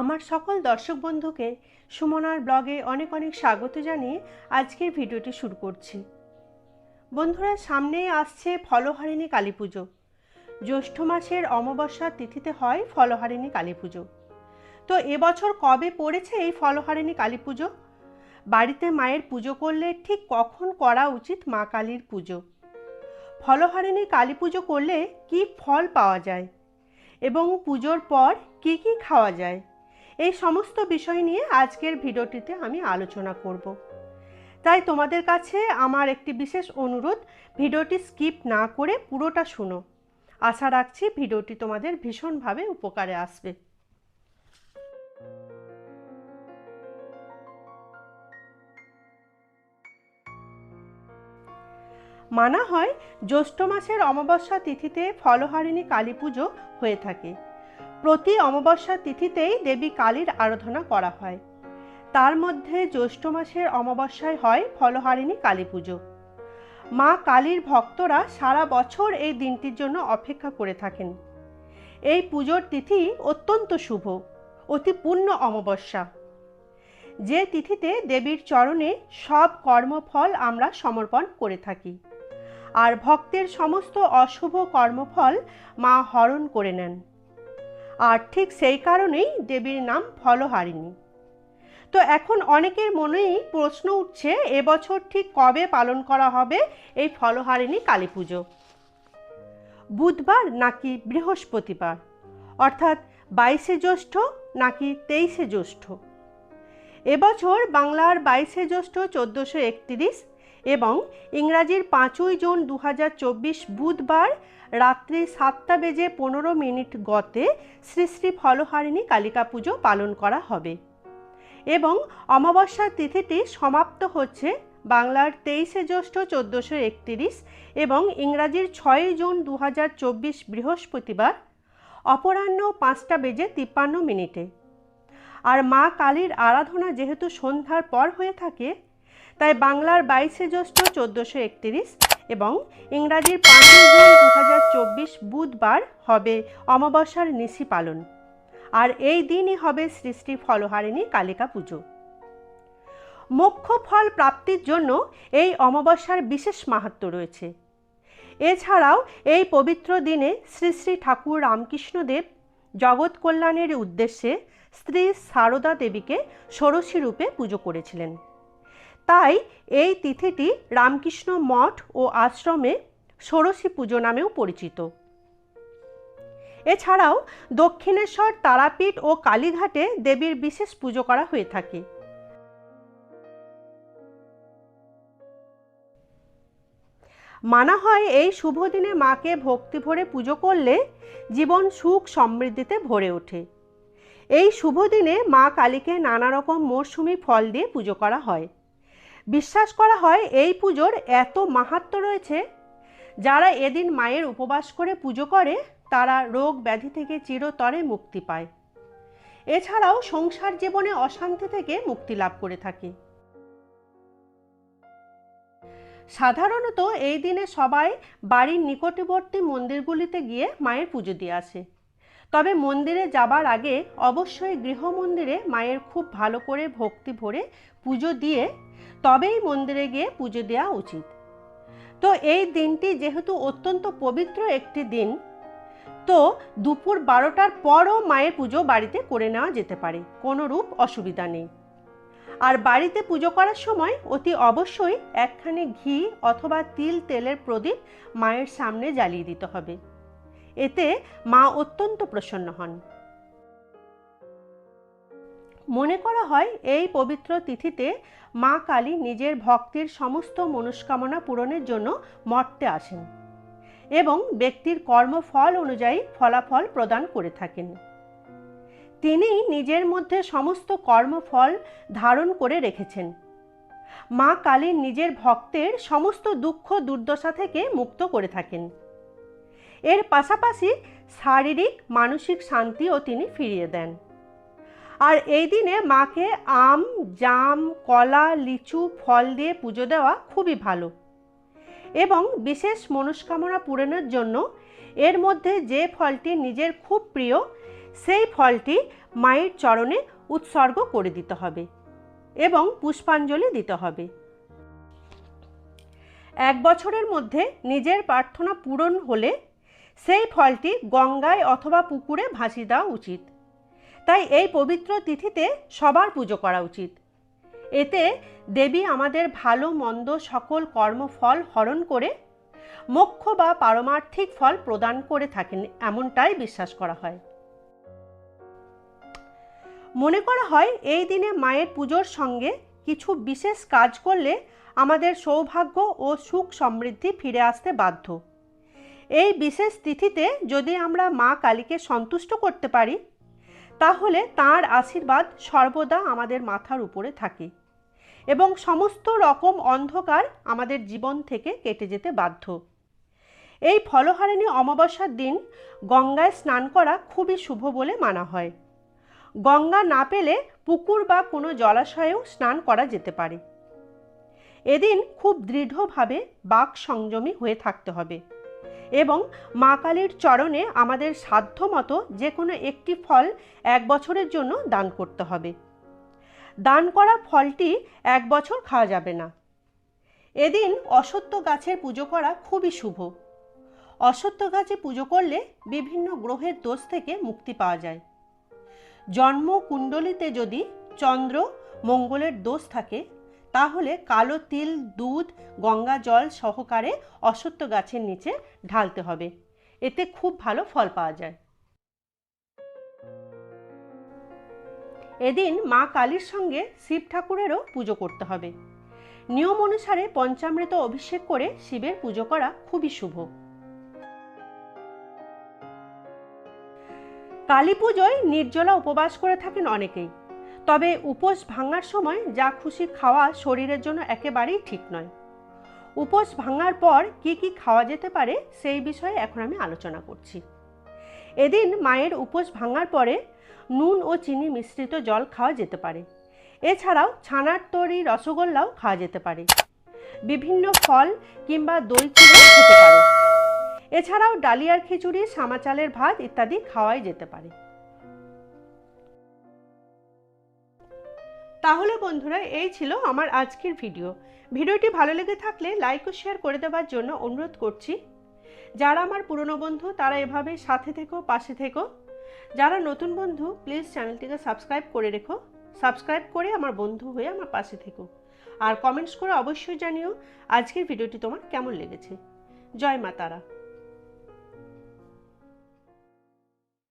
আমার সকল দর্শক বন্ধুকে সুমনার ব্লগে অনেক অনেক স্বাগত জানিয়ে আজকের ভিডিওটি শুরু করছি। বন্ধুরা, সামনেই আসছে ফলহারিণী কালী পুজো। জ্যৈষ্ঠ মাসের অমাবস্যার তিথিতে হয় ফলহারিণী কালী পুজো। তো এবছর কবে পড়েছে এই ফলহারিণী কালী পুজো? বাড়িতে মায়ের পুজো করলে ঠিক কখন করা উচিত মা কালীর পুজো? ফলহারিণী কালী পুজো করলে কি ফল পাওয়া যায়? এবং পুজোর পর কি কি খাওয়া যায়? এই সমস্ত বিষয় নিয়ে আজকের ভিডিওটিতে আমি আলোচনা করব। তাই তোমাদের কাছে আমার একটি বিশেষ অনুরোধ, ভিডিওটি স্কিপ না করে পুরোটা শুনো। আশা রাখছি ভিডিওটি তোমাদের ভীষণভাবে উপকারে আসবে। মানা হয়, জ্যৈষ্ঠ মাসের অমাবস্যা তিথিতে ফলহারিণী কালী পুজো হয়ে থাকে। প্রতি অমাবস্যা তিথিতেই দেবী কালীর আরাধনা করা হয়। তার মধ্যে জ্যৈষ্ঠ মাসের অমাবস্যায় হয় ফলহারিণী কালী পুজো। মা কালীর ভক্তরা সারা বছর এই দিনটির জন্য অপেক্ষা করে থাকেন। এই পুজোর তিথি অত্যন্ত শুভ, অতি পূর্ণ অমাবস্যা। যে তিথিতে দেবীর চরণে সব কর্মফল আমরা সমর্পণ করে থাকি। আর ভক্তের সমস্ত অশুভ কর্মফল মা হরণ করে নেন। আর ঠিক সেই কারণেই দেবীর নাম ফলহারিণী। তো এখন অনেকের মনেই প্রশ্ন উঠছে, এবছর ঠিক কবে পালন করা হবে এই ফলহারিণী কালী পুজো? বুধবার নাকি বৃহস্পতিবার? অর্থাৎ বাইশে জ্যৈষ্ঠ নাকি তেইশে জ্যৈষ্ঠ? এবছর বাংলার বাইশে জ্যৈষ্ঠ চোদ্দোশো একত্রিশ এবং ইংরাজির পাঁচই জুন দু হাজার চব্বিশ বুধবার রাত্রি সাতটা বেজে পনেরো মিনিট গতে শ্রী শ্রী ফলহারিণী কালিকা পুজো পালন করা হবে। এবং অমাবস্যার তিথিটি সমাপ্ত হচ্ছে বাংলার তেইশে জ্যৈষ্ঠ চোদ্দোশো একত্রিশ এবং ইংরাজির ছয়ই জুন দু হাজার চব্বিশ বৃহস্পতিবার অপরাহ্ন পাঁচটা বেজে তিপ্পান্ন মিনিটে। আর মা কালীর আরাধনা যেহেতু সন্ধ্যার পর হয়ে থাকে তাই বাংলার বাইশে জ্যৈষ্ঠ চোদ্দোশো একত্রিশ এবং ইংরাজির পাঁচই জুন দু হাজার চব্বিশ বুধবার হবে অমাবস্যার নিশি পালন। আর এই দিনই হবে শ্রী ফলহারিণী কালিকা পুজো। মোক্ষ ফল প্রাপ্তির জন্য এই অমাবস্যার বিশেষ মাহাত্ম রয়েছে। এছাড়াও এই পবিত্র দিনে শ্রী শ্রী ঠাকুর রামকৃষ্ণদেব জগৎ কল্যাণের উদ্দেশ্যে স্ত্রী সারদা দেবীকে ষোড়শী রূপে পুজো করেছিলেন। তাই এই তিথিটি রামকৃষ্ণ মঠ ও আশ্রমে ষোড়শী পুজো নামেও পরিচিত। এছাড়াও দক্ষিণেশ্বর, তারাপীঠ ও কালীঘাটে দেবীর বিশেষ পুজো করা হয়ে থাকে। মানা হয় এই শুভ দিনে মাকে ভক্তি ভরে পুজো করলে জীবন সুখ সমৃদ্ধিতে ভরে ওঠে। এই শুভ দিনে মা কালীকে নানা রকম মরশুমি ফল দিয়ে পুজো করা হয়। বিশ্বাস করা হয় এই পুজোর এত মাহাত্ম রয়েছে। যারা এদিন মায়ের উপবাস করে পুজো করে, তারা রোগ ব্যাধি থেকে চিরতরে মুক্তি পায়। এছাড়াও সংসার জীবনে অশান্তি থেকে মুক্তি লাভ করে থাকে। সাধারণত এই দিনে সবাই বাড়ির নিকটবর্তী মন্দিরগুলিতে গিয়ে মায়ের পুজো দিয়ে আসে। তবে মন্দিরে যাবার আগে অবশ্যই গৃহমন্দিরে মায়ের খুব ভালো করে ভক্তি ভরে পুজো দিয়ে তবেই মন্দিরে গিয়ে পুজো দেওয়া উচিত। তো এই দিনটি যেহেতু অত্যন্ত পবিত্র একটি দিন, তো দুপুর বারোটার পরও মায়ের পুজো বাড়িতে করে নেওয়া যেতে পারে, কোনো রূপ অসুবিধা নেই। আর বাড়িতে পুজো করার সময় অতি অবশ্যই একখানে ঘি অথবা তিল তেলের প্রদীপ মায়ের সামনে জ্বালিয়ে দিতে হবে। এতে মা অত্যন্ত প্রসন্ন হন। মনে করা হয় এই পবিত্র তিথিতে মা কালী নিজের ভক্তির সমস্ত মনস্কামনা পূরণের জন্য মর্তে আসেন এবং ব্যক্তির কর্মফল অনুযায়ী ফলাফল প্রদান করে থাকেন। তিনি নিজের মধ্যে সমস্ত কর্মফল ধারণ করে রেখেছেন। মা কালী নিজের ভক্তের সমস্ত দুঃখ দুর্দশা থেকে মুক্ত করে থাকেন। এর পাশাপাশি শারীরিক, মানসিক শান্তিও তিনি ফিরিয়ে দেন। আর এই দিনে মাকে আম, জাম, কলা, লিচু, ফল দিয়ে পুজো দেওয়া খুবই ভালো। এবং বিশেষ মনস্কামনা পূরণের জন্য এর মধ্যে যে ফলটি নিজের খুব প্রিয়, সেই ফলটি মায়ের চরণে উৎসর্গ করে দিতে হবে এবং পুষ্পাঞ্জলি দিতে হবে। এক বছরের মধ্যে নিজের প্রার্থনা পূরণ হলে সেই ফলটি গঙ্গায় অথবা পুকুরে ভাসিয়ে দেওয়া উচিত। তাই এই পবিত্র তিথিতে সবার পুজো করা উচিত। এতে দেবী আমাদের ভালো, মন্দ সকল কর্মফল হরণ করে, মোক্ষ বা পারমার্থিক ফল প্রদান করে থাকেন এমনটাই বিশ্বাস করা হয়। মনে করা হয় এই দিনে মায়ের পুজোর সঙ্গে কিছু বিশেষ কাজ করলে আমাদের সৌভাগ্য ও সুখ সমৃদ্ধি ফিরে আসতে বাধ্য। এই বিশেষ তিথিতে যদি আমরা মা কালীকে সন্তুষ্ট করতে পারি তাহলে তার আশীর্বাদ সর্বদা আমাদের মাথার উপরে থাকে এবং সমস্ত রকম অন্ধকার আমাদের জীবন থেকে কেটে যেতে বাধ্য। এই ফলহারিণী অমাবস্যার দিন গঙ্গায় স্নান করা খুবই শুভ বলে মানা হয়। গঙ্গা না পেলে পুকুর বা কোনো জলাশয়েও স্নান করা যেতে পারে। এদিন খুব দৃঢ়ভাবে বাক সংযমী হয়ে থাকতে হবে। এবং মা কালীর চরণে আমাদের সাধ্য মতো যে কোনো একটি ফল এক বছরের জন্য দান করতে হবে। দান করা ফলটি এক বছর খাওয়া যাবে না। এদিন অসত্য গাছের পুজো করা খুবই শুভ। অসত্য গাছে পুজো করলে বিভিন্ন গ্রহের দোষ থেকে মুক্তি পাওয়া যায়। জন্ম কুণ্ডলিতে যদি চন্দ্র মঙ্গলের দোষ থাকে তাহলে কালো তিল, দুধ, গঙ্গা জল সহকারে অসত্য গাছের নিচে ঢালতে হবে। এতে খুব ভালো ফল পাওয়া যায়। এদিন মা কালীর সঙ্গে শিব ঠাকুরেরও পুজো করতে হবে। নিয়ম অনুসারে পঞ্চামৃত অভিষেক করে শিবের পুজো করা খুবই শুভ। কালী পুজোয় নির্জলা উপবাস করে থাকেন অনেকেই। তবে উপোস ভাঙার সময় যা খুশি খাওয়া শরীরের জন্য একেবারেই ঠিক নয়। উপোস ভাঙার পর কি কি খাওয়া যেতে পারে সেই বিষয়ে এখন আমি আলোচনা করছি। এদিন মায়ের উপোস ভাঙার পরে নুন ও চিনি মিশ্রিত জল খাওয়া যেতে পারে। এছাড়াও ছানার তৈরি রসগোল্লাও খাওয়া যেতে পারে। বিভিন্ন ফল কিংবা দই চিড়ে খেতে পারে। এছাড়াও ডালিয়ার খিচুড়ি সামা চালের ভাত ইত্যাদি খাওয়াই যেতে পারে। তাহলে বন্ধুরা, এই ছিল আমার আজকের ভিডিও। ভিডিওটি ভালো লেগে থাকলে লাইক ও শেয়ার করে দেওয়ার জন্য অনুরোধ করছি। যারা আমার পুরনো বন্ধু, তারা এভাবে সাথে থেকো, পাশে থেকো। যারা নতুন বন্ধু প্লিজ চ্যানেলটিকে সাবস্ক্রাইব করে রেখো। সাবস্ক্রাইব করে আমার বন্ধু হয়ে আমার পাশে থেকো। আর কমেন্টস করে অবশ্যই জানিও আজকের ভিডিওটি তোমার কেমন লেগেছে। জয় মা তারা।